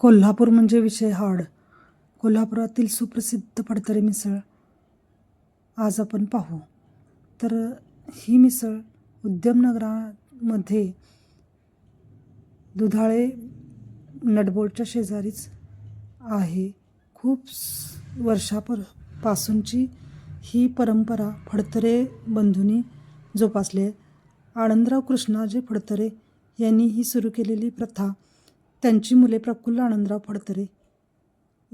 कोल्हापूर म्हणजे विषय हाड कोल्हापुरातील सुप्रसिद्ध फडतरे मिसळ. आज आपण पाहू. तर ही मिसळ उद्यमनगरामध्ये दुधाळे नटबोळच्या शेजारीच आहे. खूप वर्षापर पासूनची ही परंपरा फडतरे बंधूंनी जोपासले आहे. आनंदराव कृष्णाजी फडतरे यांनी ही सुरू केलेली प्रथा त्यांची मुले प्रफुल्ल आनंदराव फडतरे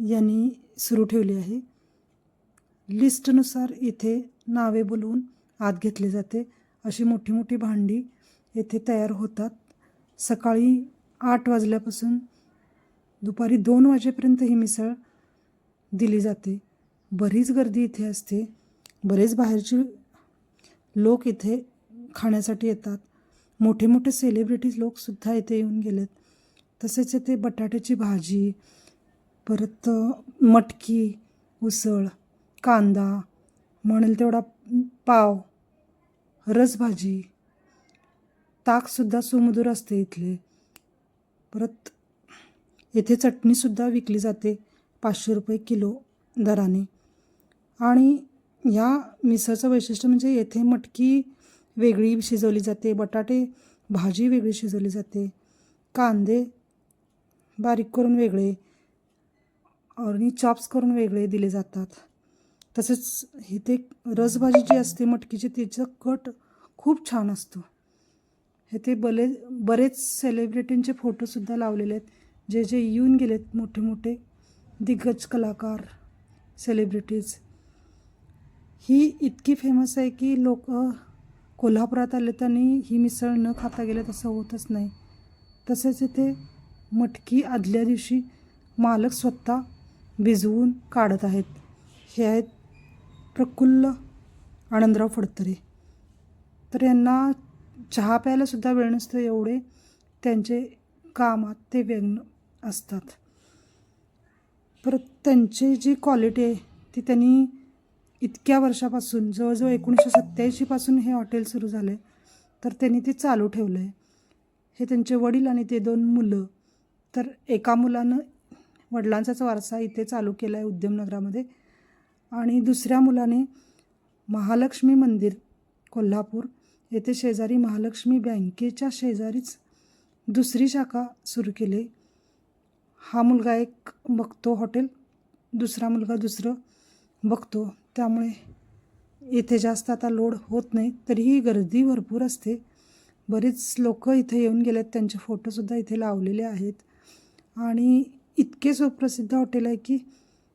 यांनी सुरू ठेवली आहे. लिस्टनुसार इथे नावे बोलवून आत घेतले जाते. अशी मोठी मोठी भांडी येथे तयार होतात. सकाळी आठ वाजल्यापासून दुपारी दोन वाजेपर्यंत ही मिसळ दिली जाते. बरीच गर्दी इथे असते. बरेच बाहेरचे लोक इथे खाण्यासाठी येतात. मोठे मोठे सेलिब्रिटीज लोकसुद्धा इथे येऊन गेलेत. तसेच ते बटाट्याची भाजी परत मटकी उसळ कांदा म्हणेल तेवढा पाव रसभाजी ताकसुद्धा सुमधूर असते इथले. परत येथे चटणीसुद्धा विकली जाते पाचशे रुपये किलो दराने. आणि या मिसळचं वैशिष्ट्य म्हणजे येथे मटकी वेगळी शिजवली जाते बटाटे भाजी वेगळी शिजवली जाते कांदे बारीक करून वेगळे. आणि चॉप्स करून वेगळे दिले जातात. तसेच इथे रसभाजी जी असते मटकीची तिचं कट खूप छान असतो. हे ते बले बरेच सेलिब्रिटींचे फोटोसुद्धा लावलेले आहेत. जे जे येऊन गेलेत मोठे मोठे दिग्गज कलाकार सेलिब्रिटीज ही इतकी फेमस आहे की लोक कोल्हापुरात आले त्यांनी ही मिसळ न खाता गेले तसं होतच नाही. तसेच इथे मटकी आदल्या दिवशी मालक स्वतः भिजवून काढत आहेत. हे आहेत प्रकुल्ल आनंदराव फडतरे. तर यांना चहा प्यायलासुद्धा वेळ नसतो एवढे त्यांचे कामात ते व्यग्न असतात. परत त्यांची जी क्वालिटी आहे ती त्यांनी इतक्या वर्षापासून जवळजवळ एकोणीसशे सत्त्याऐंशीपासून हे हॉटेल सुरू झालं आहे तर त्यांनी ते चालू ठेवलं आहे हे त्यांचे वडील आणि ते दोन मुलं तर एका मुलानं वडिलांचाच वारसा इथे चालू केला आहे उद्यमनगरामध्ये. आणि दुसऱ्या मुलाने महालक्ष्मी मंदिर कोल्हापूर येथे शेजारी महालक्ष्मी बँकेच्या शेजारीच दुसरी शाखा सुरू केली. हा मुलगा एक बघतो हॉटेल दुसरा मुलगा दुसरं बघतो त्यामुळे इथे जास्त आता लोड होत नाही तरीही गर्दी भरपूर असते. बरीच लोक इथे येऊन गेलेत त्यांचे फोटोसुद्धा इथे लावलेले आहेत. आणि इतके सुप्रसिद्ध हॉटेल आहे की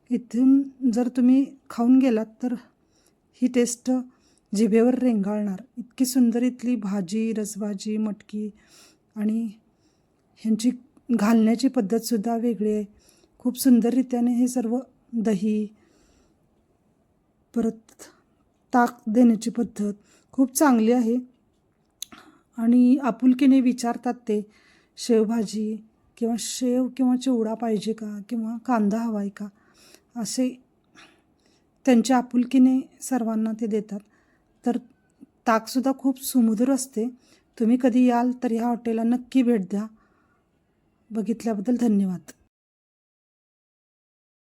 इथून जर तुम्ही खाऊन गेलात तर ही टेस्ट जिभेवर रेंगाळणार. इतकी सुंदर इथली भाजी रसभाजी मटकी आणि ह्यांची घालण्याची पद्धतसुद्धा वेगळी आहे. खूप सुंदररित्याने हे सर्व दही परत ताक देण्याची पद्धत खूप चांगली आहे. आणि आपुलकीने विचारतात ते शेवभाजी किंवा शेव किंवा चिवडा पाहिजे का? किंवा कांदा हवा आहे का? असे त्यांच्या आपुलकीने सर्वांना ते देतात. तर ताकसुद्धा खूप सुमधुर असते. तुम्ही कधी याल तर ह्या हॉटेलला नक्की भेट द्या. बघितल्याबद्दल धन्यवाद.